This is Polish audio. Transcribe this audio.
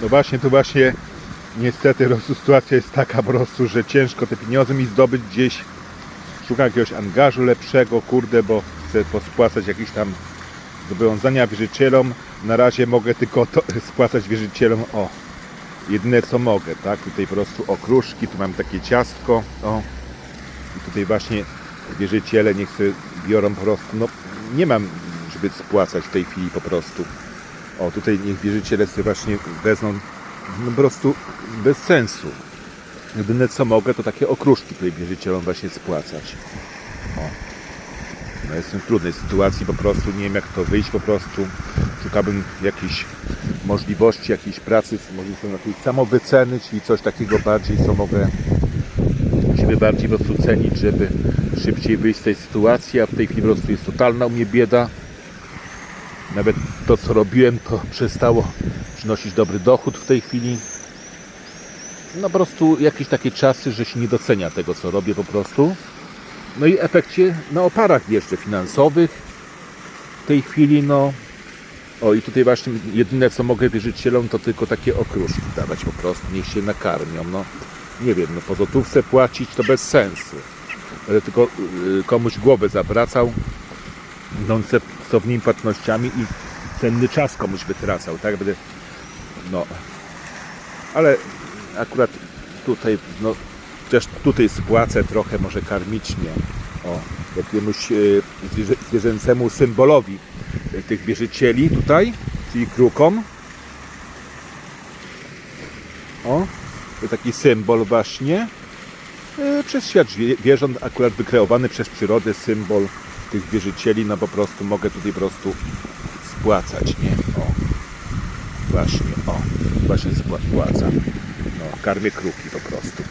No właśnie, tu właśnie niestety sytuacja jest taka po prostu, że ciężko te pieniądze mi zdobyć gdzieś. Szukam jakiegoś angażu lepszego, kurde, bo chcę pospłacać jakieś tam zobowiązania wierzycielom. Na razie mogę tylko to, spłacać wierzycielom, o, jedyne co mogę, tak? Tutaj po prostu okruszki, tu mam takie ciastko, o. I tutaj właśnie wierzyciele niech sobie biorą po prostu, no nie mam, żeby spłacać w tej chwili po prostu. O, tutaj niech wierzyciele sobie właśnie wezmą, no po prostu bez sensu. Jedyne co mogę, to takie okruszki tutaj wierzycielom właśnie spłacać. O. No jestem w trudnej sytuacji, po prostu nie wiem jak to wyjść po prostu. Szukałbym jakiejś możliwości, jakiejś pracy, może jakiejś samowyceny, czyli coś takiego bardziej, co mogę siebie bardziej po prostu cenić, żeby szybciej wyjść z tej sytuacji, a w tej chwili po prostu jest totalna u mnie bieda. Nawet to, co robiłem, to przestało przynosić dobry dochód w tej chwili. No po prostu jakieś takie czasy, że się nie docenia tego, co robię po prostu. No i efekcie na oparach jeszcze finansowych w tej chwili, no o i tutaj właśnie jedyne co mogę wierzycielom to tylko takie okruszki dawać po prostu, niech się nakarmią, no nie wiem, no po złotówce płacić to bez sensu. Będę tylko y, komuś głowę zawracał, idąc stosownymi płatnościami i cenny czas komuś wytracał, tak? Będę, no, ale akurat tutaj, no, też tutaj spłacę trochę może karmicznie, o, jakiemuś y, zwierzę, zwierzęcemu symbolowi y, tych wierzycieli tutaj, czyli krukom. O, to taki symbol właśnie y, przez świat wie- wierząt, akurat wykreowany przez przyrodę symbol tych wierzycieli, no po prostu mogę tutaj po prostu spłacać, nie? O, właśnie, o, właśnie spła- spłacam. No, karmię kruki po prostu.